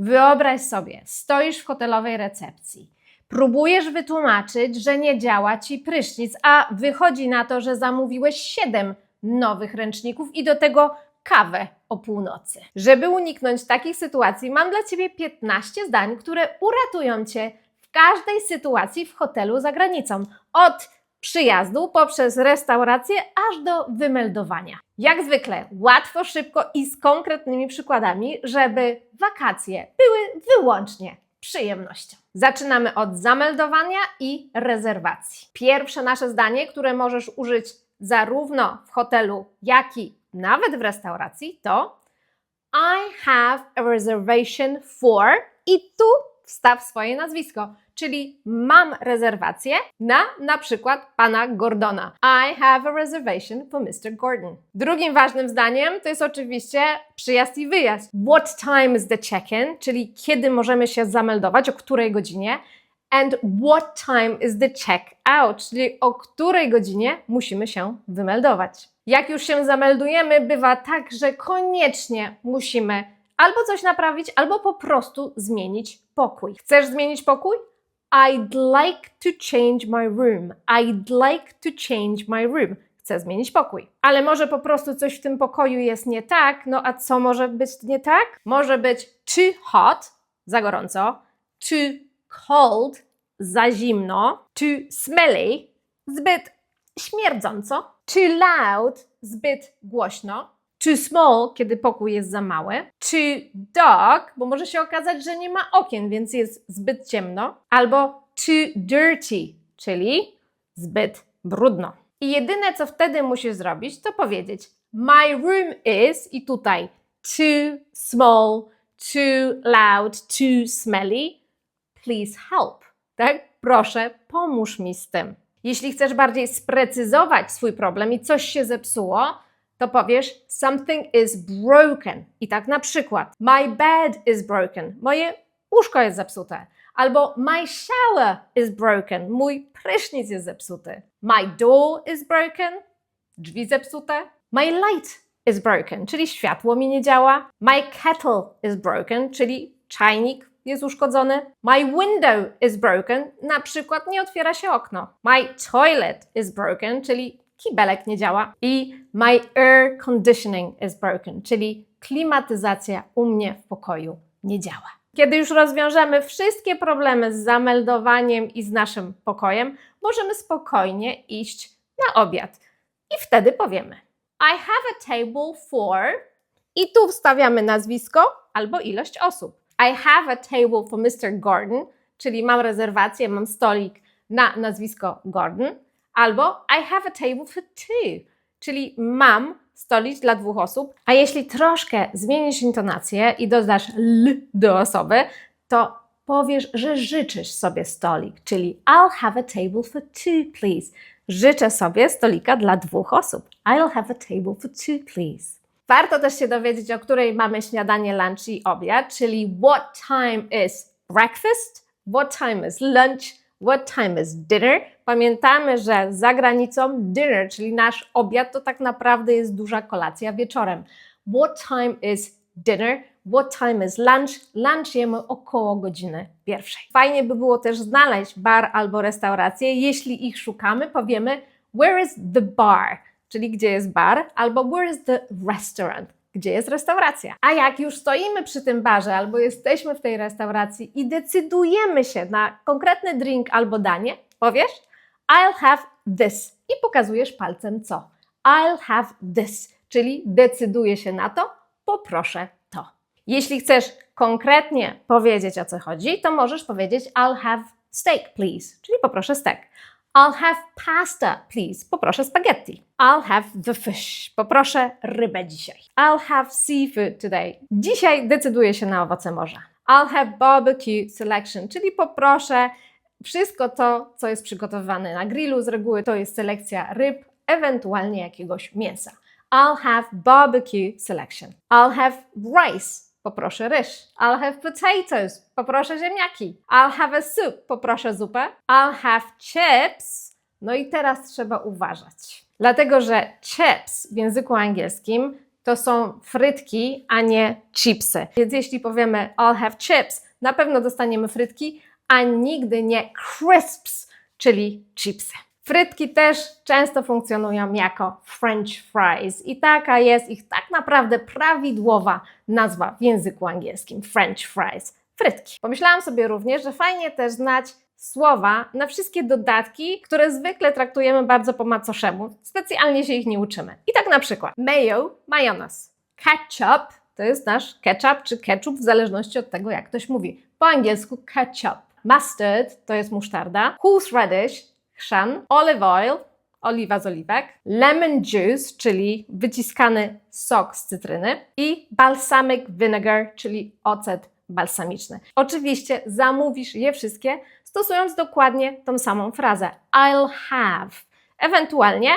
Wyobraź sobie, stoisz w hotelowej recepcji. Próbujesz wytłumaczyć, że nie działa ci prysznic, a wychodzi na to, że zamówiłeś 7 nowych ręczników i do tego kawę o północy. Żeby uniknąć takich sytuacji, mam dla Ciebie 15 zdań, które uratują Cię w każdej sytuacji w hotelu za granicą. Od przyjazdu poprzez restaurację aż do wymeldowania. Jak zwykle, łatwo, szybko i z konkretnymi przykładami, żeby wakacje były wyłącznie przyjemnością. Zaczynamy od zameldowania i rezerwacji. Pierwsze nasze zdanie, które możesz użyć zarówno w hotelu, jak i nawet w restauracji, to I have a reservation for i tu wstaw swoje nazwisko, czyli mam rezerwację na na przykład pana Gordona. I have a reservation for Mr. Gordon. Drugim ważnym zdaniem to jest oczywiście przyjazd i wyjazd. What time is the check-in, czyli kiedy możemy się zameldować, o której godzinie. And what time is the check-out, czyli o której godzinie musimy się wymeldować. Jak już się zameldujemy, bywa tak, że koniecznie musimy albo coś naprawić, albo po prostu zmienić pokój. Chcesz zmienić pokój? I'd like to change my room. I'd like to change my room. Chcę zmienić pokój. Ale może po prostu coś w tym pokoju jest nie tak. No a co może być nie tak? Może być too hot, za gorąco, too cold, za zimno, too smelly, zbyt śmierdząco, too loud, zbyt głośno, too small, kiedy pokój jest za mały, too dark, bo może się okazać, że nie ma okien, więc jest zbyt ciemno, albo too dirty, czyli zbyt brudno. I jedyne, co wtedy musisz zrobić, to powiedzieć My room is i tutaj too small, too loud, too smelly. Please help. Tak? Proszę, pomóż mi z tym. Jeśli chcesz bardziej sprecyzować swój problem i coś się zepsuło, to powiesz something is broken. I tak na przykład my bed is broken. Moje łóżko jest zepsute. Albo my shower is broken. Mój prysznic jest zepsuty. My door is broken. Drzwi zepsute. My light is broken, czyli światło mi nie działa. My kettle is broken, czyli czajnik jest uszkodzony. My window is broken, na przykład nie otwiera się okno. My toilet is broken, czyli kibelek nie działa. I my air conditioning is broken, czyli klimatyzacja u mnie w pokoju nie działa. Kiedy już rozwiążemy wszystkie problemy z zameldowaniem i z naszym pokojem, możemy spokojnie iść na obiad. I wtedy powiemy: I have a table for. I tu wstawiamy nazwisko albo ilość osób. I have a table for Mr. Gordon, czyli mam rezerwację, mam stolik na nazwisko Gordon. Albo I have a table for two, czyli mam stolik dla dwóch osób. A jeśli troszkę zmienisz intonację i dodasz l do osoby, to powiesz, że życzysz sobie stolik, czyli I'll have a table for two, please. Życzę sobie stolika dla dwóch osób. I'll have a table for two, please. Warto też się dowiedzieć, o której mamy śniadanie, lunch i obiad, czyli what time is breakfast, what time is lunch, what time is dinner. Pamiętamy, że za granicą dinner, czyli nasz obiad, to tak naprawdę jest duża kolacja wieczorem. What time is dinner? What time is lunch? Lunch jemy około godziny pierwszej. Fajnie by było też znaleźć bar albo restaurację. Jeśli ich szukamy, powiemy where is the bar? Czyli gdzie jest bar, albo where is the restaurant? Gdzie jest restauracja? A jak już stoimy przy tym barze albo jesteśmy w tej restauracji i decydujemy się na konkretny drink albo danie, powiesz I'll have this i pokazujesz palcem co. I'll have this, czyli decyduję się na to, poproszę to. Jeśli chcesz konkretnie powiedzieć o co chodzi, to możesz powiedzieć I'll have steak, please, czyli poproszę stek. I'll have pasta, please. Poproszę spaghetti. I'll have the fish. Poproszę rybę dzisiaj. I'll have seafood today. Dzisiaj decyduję się na owoce morza. I'll have barbecue selection, czyli poproszę wszystko to, co jest przygotowane na grillu. Z reguły to jest selekcja ryb, ewentualnie jakiegoś mięsa. I'll have barbecue selection. I'll have rice. Poproszę ryż. I'll have potatoes. Poproszę ziemniaki. I'll have a soup. Poproszę zupę. I'll have chips. No i teraz trzeba uważać. Dlatego, że chips w języku angielskim to są frytki, a nie chipsy. Więc jeśli powiemy I'll have chips, na pewno dostaniemy frytki, a nigdy nie crisps, czyli chipsy. Frytki też często funkcjonują jako French fries i taka jest ich tak naprawdę prawidłowa nazwa w języku angielskim French fries frytki. Pomyślałam sobie również, że fajnie też znać słowa na wszystkie dodatki, które zwykle traktujemy bardzo po macoszemu. Specjalnie się ich nie uczymy. I tak na przykład mayo, majonez. Ketchup to jest nasz ketchup czy ketchup w zależności od tego, jak ktoś mówi. Po angielsku ketchup. Mustard to jest musztarda. Horseradish, chrzan. Olive oil, oliwa z oliwek. Lemon juice, czyli wyciskany sok z cytryny. I balsamic vinegar, czyli ocet balsamiczny. Oczywiście zamówisz je wszystkie, stosując dokładnie tą samą frazę. I'll have. Ewentualnie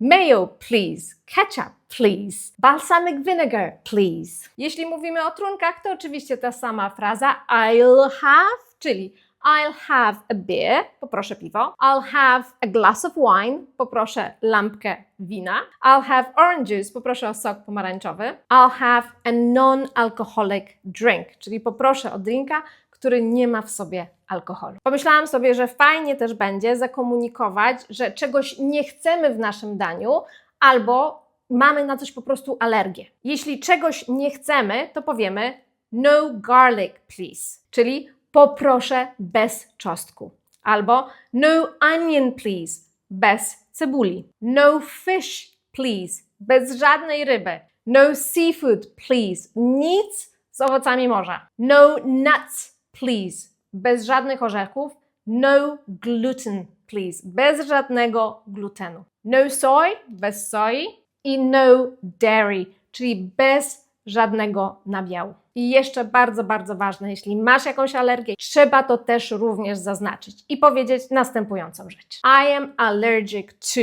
mayo, please. Ketchup, please. Balsamic vinegar, please. Jeśli mówimy o trunkach, to oczywiście ta sama fraza I'll have, czyli I'll have a beer, poproszę piwo. I'll have a glass of wine, poproszę lampkę wina. I'll have orange juice, poproszę o sok pomarańczowy. I'll have a non-alcoholic drink, czyli poproszę o drinka, który nie ma w sobie alkoholu. Pomyślałam sobie, że fajnie też będzie zakomunikować, że czegoś nie chcemy w naszym daniu albo mamy na coś po prostu alergię. Jeśli czegoś nie chcemy, to powiemy no garlic, please, czyli poproszę bez czosnku. Albo no onion, please, bez cebuli. No fish, please, bez żadnej ryby. No seafood, please, nic z owocami morza. No nuts, please, bez żadnych orzechów. No gluten, please, bez żadnego glutenu. No soy, bez soi. I no dairy, czyli bez żadnego nabiału. I jeszcze bardzo, bardzo ważne, jeśli masz jakąś alergię, trzeba to też również zaznaczyć i powiedzieć następującą rzecz. I am allergic to.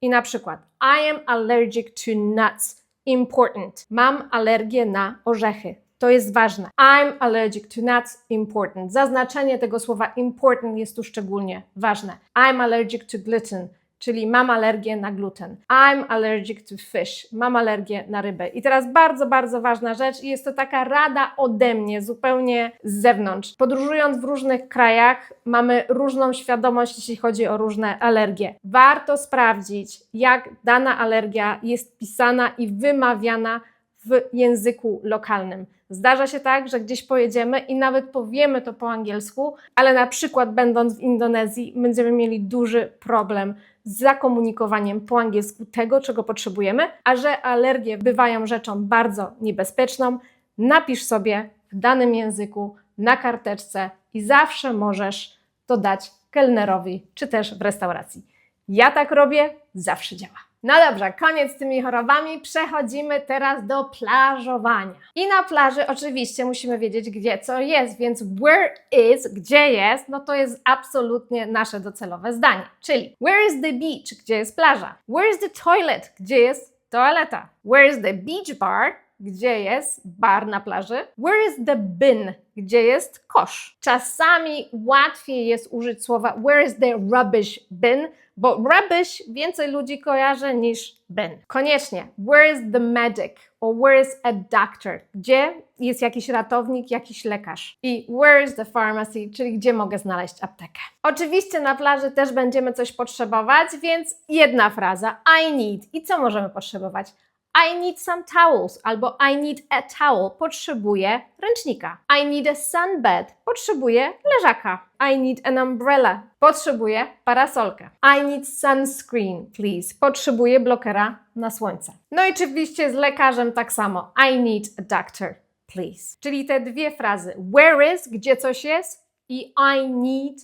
I na przykład I am allergic to nuts. Important. Mam alergię na orzechy. To jest ważne. I'm allergic to nuts. Important. Zaznaczenie tego słowa important jest tu szczególnie ważne. I'm allergic to gluten czyli mam alergię na gluten. I'm allergic to fish. Mam alergię na rybę. I teraz bardzo, bardzo ważna rzecz i jest to taka rada ode mnie, zupełnie z zewnątrz. Podróżując w różnych krajach, mamy różną świadomość, jeśli chodzi o różne alergie. Warto sprawdzić, jak dana alergia jest pisana i wymawiana w języku lokalnym. Zdarza się tak, że gdzieś pojedziemy i nawet powiemy to po angielsku, ale na przykład będąc w Indonezji będziemy mieli duży problem z zakomunikowaniem po angielsku tego, czego potrzebujemy, a że alergie bywają rzeczą bardzo niebezpieczną, napisz sobie w danym języku na karteczce i zawsze możesz to dać kelnerowi czy też w restauracji. Ja tak robię, zawsze działa. No dobrze, koniec z tymi chorobami. Przechodzimy teraz do plażowania. I na plaży oczywiście musimy wiedzieć, gdzie co jest, więc where is, gdzie jest, no to jest absolutnie nasze docelowe zdanie. Czyli where is the beach, gdzie jest plaża? Where is the toilet, gdzie jest toaleta? Where is the beach bar, gdzie jest bar na plaży? Where is the bin? Gdzie jest kosz? Czasami łatwiej jest użyć słowa where is the rubbish bin, bo rubbish więcej ludzi kojarzy niż bin. Koniecznie, where is the medic? Or where is a doctor? Gdzie jest jakiś ratownik, jakiś lekarz? I where is the pharmacy, czyli gdzie mogę znaleźć aptekę? Oczywiście na plaży też będziemy coś potrzebować, więc jedna fraza I need. I co możemy potrzebować? I need some towels albo I need a towel. Potrzebuję ręcznika. I need a sunbed. Potrzebuję leżaka. I need an umbrella. Potrzebuję parasolkę. I need sunscreen, please. Potrzebuję blokera na słońce. No i oczywiście z lekarzem tak samo. I need a doctor, please. Czyli te dwie frazy. Where is, gdzie coś jest i I need,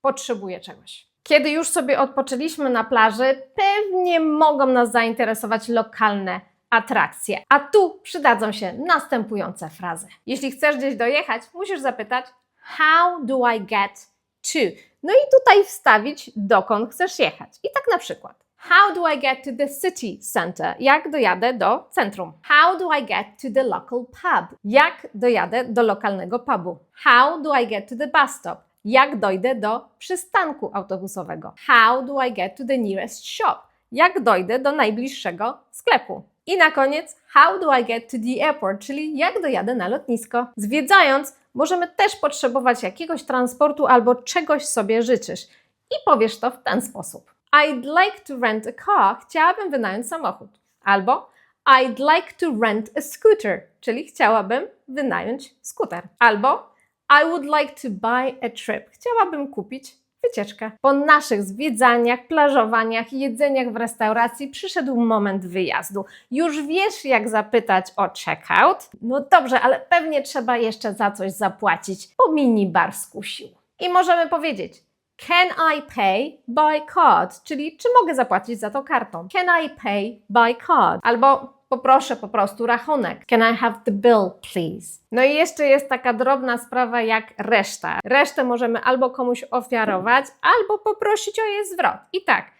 potrzebuję czegoś. Kiedy już sobie odpoczęliśmy na plaży, pewnie mogą nas zainteresować lokalne atrakcje. A tu przydadzą się następujące frazy. Jeśli chcesz gdzieś dojechać, musisz zapytać How do I get to? No i tutaj wstawić, dokąd chcesz jechać. I tak na przykład. How do I get to the city center? Jak dojadę do centrum? How do I get to the local pub? Jak dojadę do lokalnego pubu? How do I get to the bus stop? Jak dojdę do przystanku autobusowego? How do I get to the nearest shop? Jak dojdę do najbliższego sklepu? I na koniec, how do I get to the airport, czyli jak dojadę na lotnisko. Zwiedzając, możemy też potrzebować jakiegoś transportu albo czegoś sobie życzysz. I powiesz to w ten sposób. I'd like to rent a car. Chciałabym wynająć samochód. Albo I'd like to rent a scooter, czyli chciałabym wynająć skuter. Albo I would like to buy a trip. Chciałabym kupić wycieczkę. Po naszych zwiedzaniach, plażowaniach i jedzeniach w restauracji przyszedł moment wyjazdu. Już wiesz, jak zapytać o checkout? No dobrze, ale pewnie trzeba jeszcze za coś zapłacić, bo minibar skusił. I możemy powiedzieć Can I pay by card? Czyli czy mogę zapłacić za to kartą? Can I pay by card? Albo poproszę po prostu rachunek. Can I have the bill, please? No i jeszcze jest taka drobna sprawa jak reszta. Resztę możemy albo komuś ofiarować, albo poprosić o jej zwrot. I tak,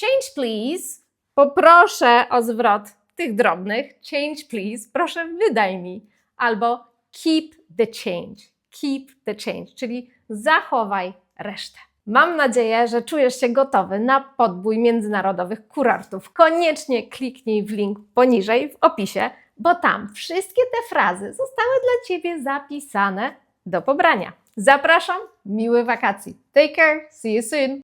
change please, poproszę o zwrot tych drobnych, change please, proszę wydaj mi. Albo keep the change, keep the change, czyli zachowaj resztę. Mam nadzieję, że czujesz się gotowy na podbój międzynarodowych kurortów. Koniecznie kliknij w link poniżej w opisie, bo tam wszystkie te frazy zostały dla Ciebie zapisane do pobrania. Zapraszam, miłych wakacji. Take care, see you soon.